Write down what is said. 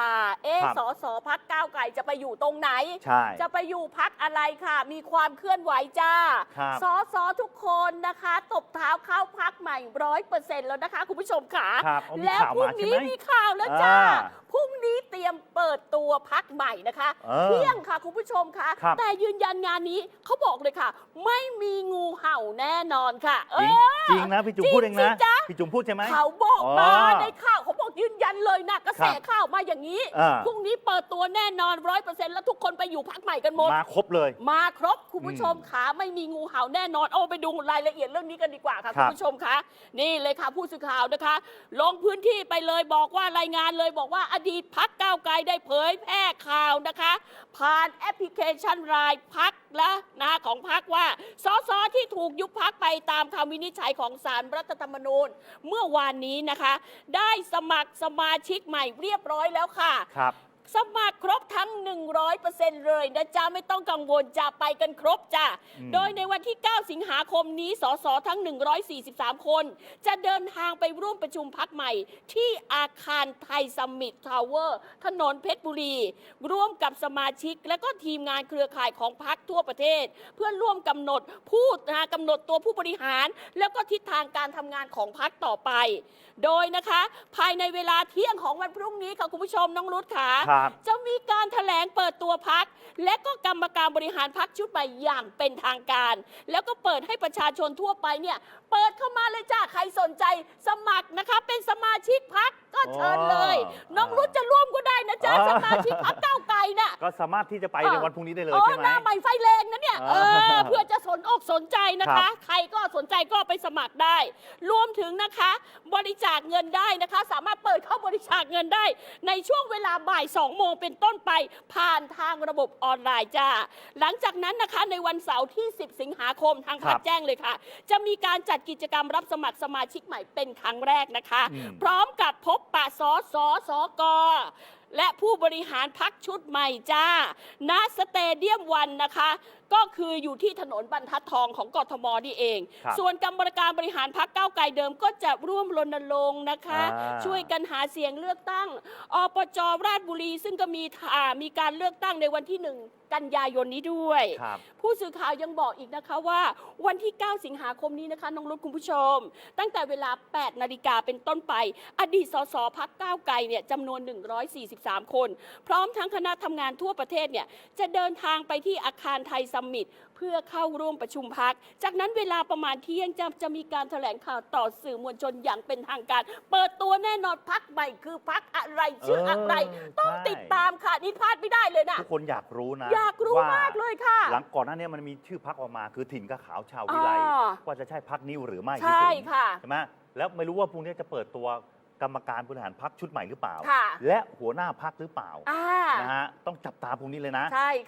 ตา เอ๊ะ ครับ สสพักก้าวไกลจะไปอยู่ตรงไหน ใช่ จะไปอยู่พักอะไรค่ะ มีความเคลื่อนไหวจ้า ครับ สสทุกคนนะคะ ตบเท้าเข้าพักใหม่ร้อยเปอร์เซ็นต์แล้วนะคะ คุณผู้ชมค่ะ ครับเอามีแล้วข่าวพรุ่งมาใช่นี้ไหม มีข่าวแล้วจ้า อ่าพรุ่งนี้เตรียมเปิดตัวพักใหม่นะคะเออเที่ยงค่ะคุณผู้ชมค่ะ ครับแต่ยืนยันงานนี้เขาบอกเลยค่ะ ไม่มีงูเห่าแน่นอนค่ะ เอจริงอจริงนะพี่จุ๋มจริงพูดเองนะสิจ๊ะพี่จุ๋มพูดใช่ไหม เขาบอกมาอ๋อ ในข่าวเขาบอกยื นยันเลยนะกระแสครับข่าวมาอย่างนี้อ่า พรุ่งนี้เปิดตัวแน่นอนร้อยเปอร์เซ็นต์แล้วทุกคนไปอยู่พักใหม่กันหมด มาครบเลย มาครบคุณผู้ชมอืมขาไม่มีงูเห่าแน่นอนเอาไปดูรายละเอียดเรื่องนี้กันดีกว่าค่ะครัคุบณผู้ชมคะนี่เลยค่ะผู้สื่อข่าวนะคะ ลงพื้นที่ไปเลยบอกว่ารายงานเลยบอกว่าอดีตพักก้าวไกลได้เผยแพร่ข่าวนะคะ ผ่านแอปพลิเคชันรายพักและนะของพักว่าสสที่ถูกยุบพักไปตามคำวินิจฉัยของศาลรรัฐธรรมนูญ เมื่อวานนี้นะคะ ได้สมัครสมาชิกใหม่เรียบร้อยแล้วค่ะ ครับ สมัครครบทั้ง 100%เลยนะจ๊ะไม่ต้องกังวลจะไปกันครบจ้ะอืม โดยในวันที่ 9 สิงหาคมนี้สสทั้ง 143 คน จะเดินทางไปร่วมประชุมพักใหม่ ที่อาคารไทยซัมมิตทาวเวอร์ถนนเพชรบุรี ร่วมกับสมาชิกและก็ทีมงานเครือข่ายของพักทั่วประเทศ เพื่อร่วมกำหนดผู้นะกำหนดตัวผู้บริหาร แล้วก็ทิศทางการทำงานของพักต่อไป โดยนะคะ ภายในเวลาเที่ยงของวันพรุ่งนี้ค่ะคุณผู้ชมน้องรุตค่ะ ครับ จะมีการถแถลงเปิดตัวพัก และก็กรรมการบริหารพักชุดใหม่อย่างเป็นทางการ แล้วก็เปิดให้ประชาชนทั่วไปเนี่ย เปิดเข้ามาเลยจ้าใครสนใจสมัครนะคะ เป็นสมาชิกพักก็เชิญเลยอ๋อน้องรุตจะร่วมก็ได้นะจ๊ะอ๋อสมาชิกพักเก้าวไกลน่ะ ก็สามารถที่จะไปเออในวันพรุ่งนี้ได้เลยอ๋อใช่ไหหมน้าใหม่ไฟแรงนะเนี่ยอ๋เอออ เพื่อจะสนอกสนใจนะครัคะบใครก็สนใจก็ไปสมัครได้ รวมถึงนะคะ บริจาคเงินได้นะคะ สามารถเปิดเข้าบ ริจาคเงินได้ ในช่วงเวลาบ่าย 2 โมงเป็นต้นไป ผ่านทางระบบออนไลน์จ้า หลังจากนั้นนะคะในวันเสาร์ที่ 10 สิงหาคมทางพักครับแจ้งเลยค่ะ จะมีการจัดกิจกรรมรับสมัครสมาชิกใหม่เป็นครั้งแรกนะคะอืมพร้อมกับพบปะสสสก และผู้บริหารพักชุดใหม่จ้าณสเตเดียมวันนะคะ ก็คืออยู่ที่ถนนบรรทัดทองของกทมนี่เอง ครับส่วนกรรมการบริหารพักเก้าวไกลเดิมก็จะร่วมรณรงค์นะคะ อ่า ช่วยกันหาเสียงเลือกตั้งอปจราชบุรี ซึ่งก็มีอ่ามีการเลือกตั้งในวันที่หนึ่ง กันยายนนี้ด้วย ครับ ผู้สื่อข่าวยังบอกอีกนะคะว่าวันที่ 9 สิงหาคมนี้นะคะน้องรุ้คุณผู้ชม ตั้งแต่เวลา 8 นาฬิกาเป็นต้นไป อดีตสสพักก้าวไกลเนี่ยจำนวน 143 คน พร้อมทั้งคณะทำงานทั่วประเทศเนี่ยจะเดินทางไปที่อาคารไทยซัมมิตเพื่อเข้าร่วมประชุมพัก จากนั้นเวลาประมาณเที่ยงจะจะมีการแถลงข่าวต่อสื่อมวลชนอย่างเป็นทางการ เปิดตัวแน่นอนพักใหม่คือพักอะไรชื่ออะไร เออต้องใช่ ติดตามค่ะนี่พลาดไม่ได้เลยนะ ทุกคนอยากรู้นะอยากรู้ว่มากเลยค่ะ หลังก่อนหน้านี้มันมีชื่อพักออกมาคือถิ่นกับขาวชาววิไลอ่า ว่าจะใช่พักนิ้วหรือไม่ใช่พี่จุ๋มค่ะ ใช่ไหมแล้วไม่รู้ว่าพรุ่งนี้จะเปิดตัวกรรมการบริหารพักชุดใหม่หรือเปล่า ค่ะ และหัวหน้าพักหรือเปล่าอ่า นะฮะต้องจับตาพรุ่งนี้เลยนะ ใช่